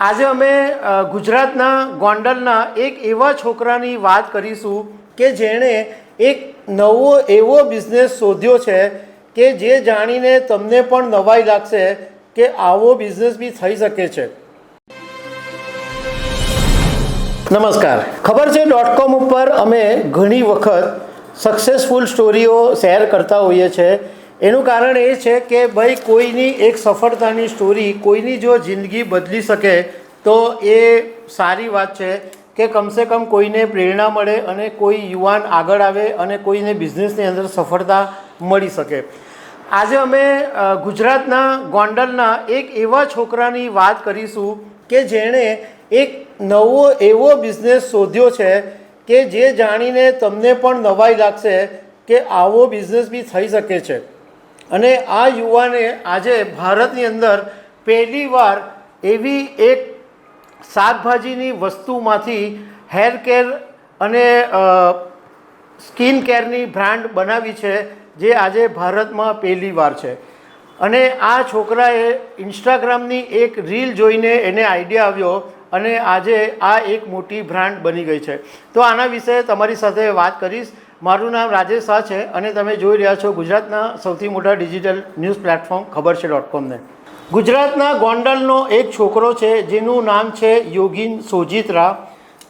આજે અમે ગુજરાતના ગોંડલના એક એવા છોકરાની વાત કરીશું કે જેણે એક નવો એવો બિઝનેસ શોધ્યો છે કે જે જાણીને તમને પણ નવાઈ લાગશે કે આવો બિઝનેસ બી થઈ શકે છે. નમસ્કાર. ખબર છે ડોટ કોમ ઉપર અમે ઘણી વખત સક્સેસફુલ સ્ટોરીઓ શેર કરતા હોઈએ છીએ એનું કારણ એ છે કે ભાઈ કોઈની એક સફળતાની સ્ટોરી કોઈની જો જિંદગી બદલી શકે, તો એ સારી વાત છે કે કમસે કમ કોઈને પ્રેરણા મળે અને કોઈ યુવાન આગળ આવે અને કોઈને બિઝનેસની અંદર સફળતા મળી શકે. આજે અમે ગુજરાતના ગોંડલના એક એવા છોકરાની વાત કરીશું કે જેણે એક નવો એવો બિઝનેસ શોધ્યો છે કે જે જાણીને તમને પણ નવાઈ લાગશે કે આવો બિઝનેસ બી થઈ શકે છે. અને આ યુવાને આજે ભારતની અંદર પહેલીવાર એવી એક શાકભાજીની વસ્તુમાંથી હેર કેર અને સ્કિન કેરની બ્રાન્ડ બનાવી છે, જે આજે ભારતમાં પહેલીવાર છે. અને આ છોકરાએ ઇન્સ્ટાગ્રામની એક રીલ જોઈને એને આઈડિયા આવ્યો અને આજે આ એક મોટી બ્રાન્ડ બની ગઈ છે. તો આના વિશે તમારી સાથે વાત કરીશ. મારું નામ રાજેશ શાહ છે અને તમે જોઈ રહ્યા છો ગુજરાતના સૌથી મોટા ડિજિટલ ન્યૂઝ પ્લેટફોર્મ ખબર છે ડોટ કોમને ગુજરાતના ગોંડલનો એક છોકરો છે, જેનું નામ છે યોગીન સોજિત્રા.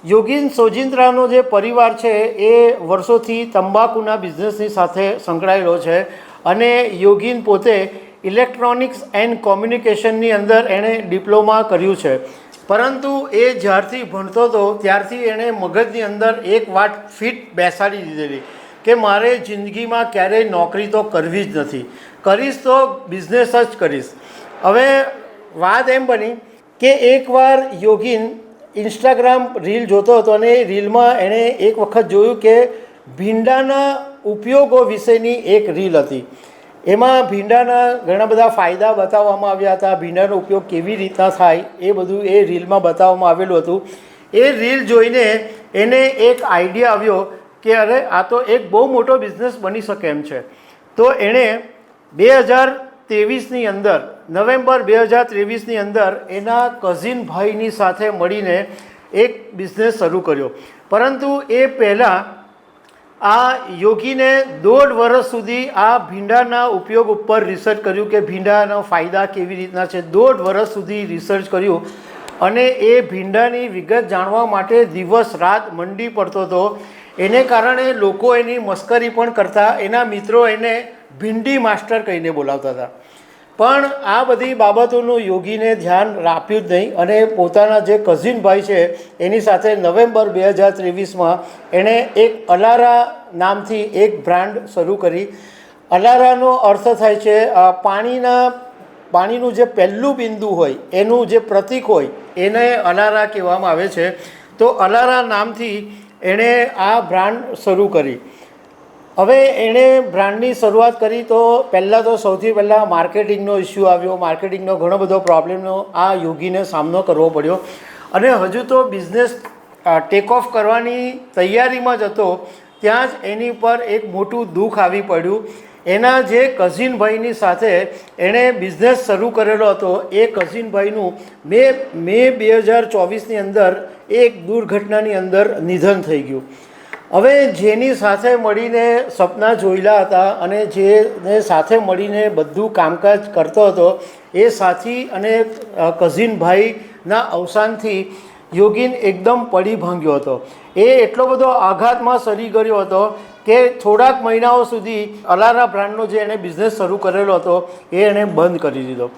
યોગીન સોજિત્રાનો જે પરિવાર છે, એ વર્ષોથી તંબાકુના બિઝનેસની સાથે સંકળાયેલો છે અને યોગીન પોતે ઇલેક્ટ્રોનિક્સ એન્ડ કોમ્યુનિકેશનની અંદર એણે ડિપ્લોમા કર્યું છે. પરંતુ એ જ્યારથી ભણતો હતો, ત્યારથી એણે મગજની અંદર એક વાત ફિટ બેસાડી દીધેલી કે મારે જિંદગીમાં ક્યારેય નોકરી તો કરવી જ નથી. કરીશ તો બિઝનેસ જ કરીશ. હવે વાત એમ બની કે એકવાર યોગીન ઇન્સ્ટાગ્રામ રીલ જોતો હતો અને એ રીલમાં એણે એક વખત જોયું કે ભીંડાના ઉપયોગો વિશેની એક રીલ હતી. એમાં ભીંડાના ઘણા બધા ફાયદા બતાવવામાં આવ્યા હતા. ભીંડાનો ઉપયોગ કેવી રીતના થાય એ બધું એ રીલમાં બતાવવામાં આવેલું હતું. એ રીલ જોઈને એને એક આઈડિયા આવ્યો કે અરે, આ તો એક બહુ મોટો બિઝનેસ બની શકે એમ છે. તો એણે બે હજાર ત્રેવીસની અંદર, નવેમ્બર બે હજાર ત્રેવીસની અંદર એના કઝિન ભાઈની સાથે મળીને એક બિઝનેસ શરૂ કર્યો. પરંતુ એ પહેલાં આ યોગીને દોઢ વર્ષ સુધી આ ભીંડાના ઉપયોગ ઉપર રિસર્ચ કર્યું કે ભીંડાના ફાયદા કેવી રીતના છે. દોઢ વર્ષ સુધી રિસર્ચ કર્યું અને એ ભીંડાની વિગત જાણવા માટે દિવસ રાત મંડી પડતો હતો. એને કારણે લોકો એની મસ્કરી પણ કરતા. એના મિત્રો એને ભીંડી માસ્ટર કહીને બોલાવતા હતા. પણ આ બધી બાબતોનું યોગીને ધ્યાન આપ્યું જ નહીં અને પોતાના જે કઝિન ભાઈ છે, એની સાથે નવેમ્બર બે હજાર ત્રેવીસમાં એણે એક અલારા નામથી એક બ્રાન્ડ શરૂ કરી. અલારાનો અર્થ થાય છે પાણીના, પાણીનું જે પહેલું બિંદુ હોય, એનું જે પ્રતીક હોય, એને અલારા કહેવામાં આવે છે. તો અલારા નામથી એણે આ બ્રાન્ડ શરૂ કરી. હવે એણે બ્રાન્ડની શરૂઆત કરી તો પહેલાં તો સૌથી પહેલાં માર્કેટિંગનો ઇસ્યુ આવ્યો. માર્કેટિંગનો ઘણો બધો પ્રોબ્લેમનો આ યોગીને સામનો કરવો પડ્યો. અને હજુ તો બિઝનેસ ટેક ઓફ કરવાની તૈયારીમાં જ હતો. ત્યાં જ એની પર એક મોટું દુઃખ આવી પડ્યું. એના જે કઝિન ભાઈની સાથે એણે બિઝનેસ શરૂ કરેલો હતો, એ કઝિન ભાઈનું મે મે બે હજાર ચોવીસની અંદર એક દુર્ઘટનાની અંદર નિધન થઈ ગયું. હવે જેની સાથે મળીને સપના જોયેલા હતા અને જેને સાથે મળીને બધું કામકાજ કરતો હતો, એ સાથી અને કઝિન ભાઈના અવસાનથી યોગીન એકદમ પડી ભાંગ્યો હતો. એ એટલો બધો આઘાતમાં સરી ગયો હતો કે થોડાક મહિનાઓ સુધી અલારા બ્રાન્ડનો જે એણે બિઝનેસ શરૂ કરેલો હતો, એ એણે બંધ કરી દીધો.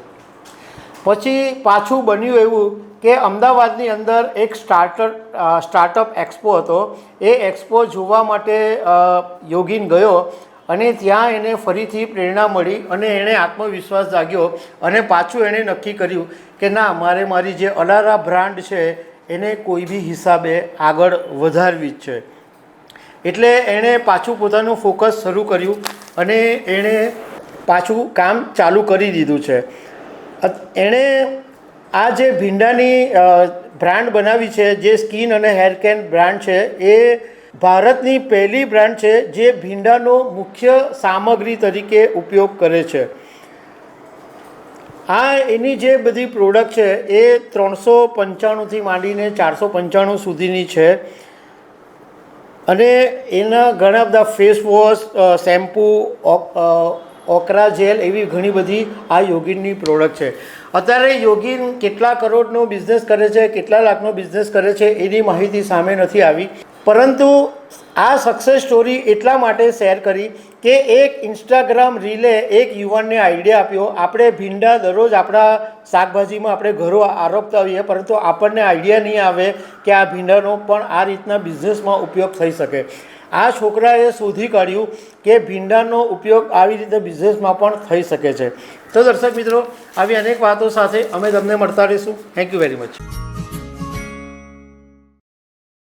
પછી પાછું બન્યું એવું કે અમદાવાદની અંદર એક સ્ટાર્ટર સ્ટાર્ટઅપ એક્સપો હતો. એ એક્સપો જોવા માટે યોગીન ગયો અને ત્યાં એને ફરીથી પ્રેરણા મળી અને એણે આત્મવિશ્વાસ જાગ્યો અને પાછું એણે નક્કી કર્યું કે ના, મારે મારી જે અલારા બ્રાન્ડ છે, એને કોઈ બી હિસાબે આગળ વધારવી જ છે. એટલે એણે પાછું પોતાનું ફોકસ શરૂ કર્યું અને એણે પાછું કામ ચાલુ કરી દીધું છે. એણે આ જે ભીંડાની બ્રાન્ડ બનાવી છે, જે સ્કિન અને હેર કેર બ્રાન્ડ છે, એ ભારતની પહેલી બ્રાન્ડ છે, જે ભીંડાનો મુખ્ય સામગ્રી તરીકે ઉપયોગ કરે છે. આ એની જે બધી પ્રોડક્ટ છે, એ ત્રણસો પંચાણુંથી માંડીને ચારસો પંચાણું સુધીની છે. અને એના ઘણા બધા face wash shampoo okra gel એવી ઘણી બધી આ યોગીનની પ્રોડક્ટ છે. અત્યારે યોગીન કેટલા કરોડનો બિઝનેસ કરે છે, કેટલા લાખનો બિઝનેસ કરે છે, એની માહિતી સામે નથી આવી. પરંતુ આ સક્સેસ સ્ટોરી એટલા માટે શેર કરી કે એક ઇન્સ્ટાગ્રામ રીલે એક યુવાનને આઈડિયા આપ્યો. આપણે ભીંડા દરરોજ આપણા શાકભાજીમાં આપણે ઘરો આરોપતા હોઈએ, પરંતુ આપણને આઈડિયા નહીં આવે કે આ ભીંડાનો પણ આ રીતના બિઝનેસમાં ઉપયોગ થઈ શકે. આ છોકરાએ શોધી કાઢ્યું કે ભીંડાનો ઉપયોગ આવી રીતે બિઝનેસમાં પણ થઈ શકે છે. તો દર્શક મિત્રો, આવી અનેક વાતો સાથે અમે તમને મળતા રહીશું. Thank you very much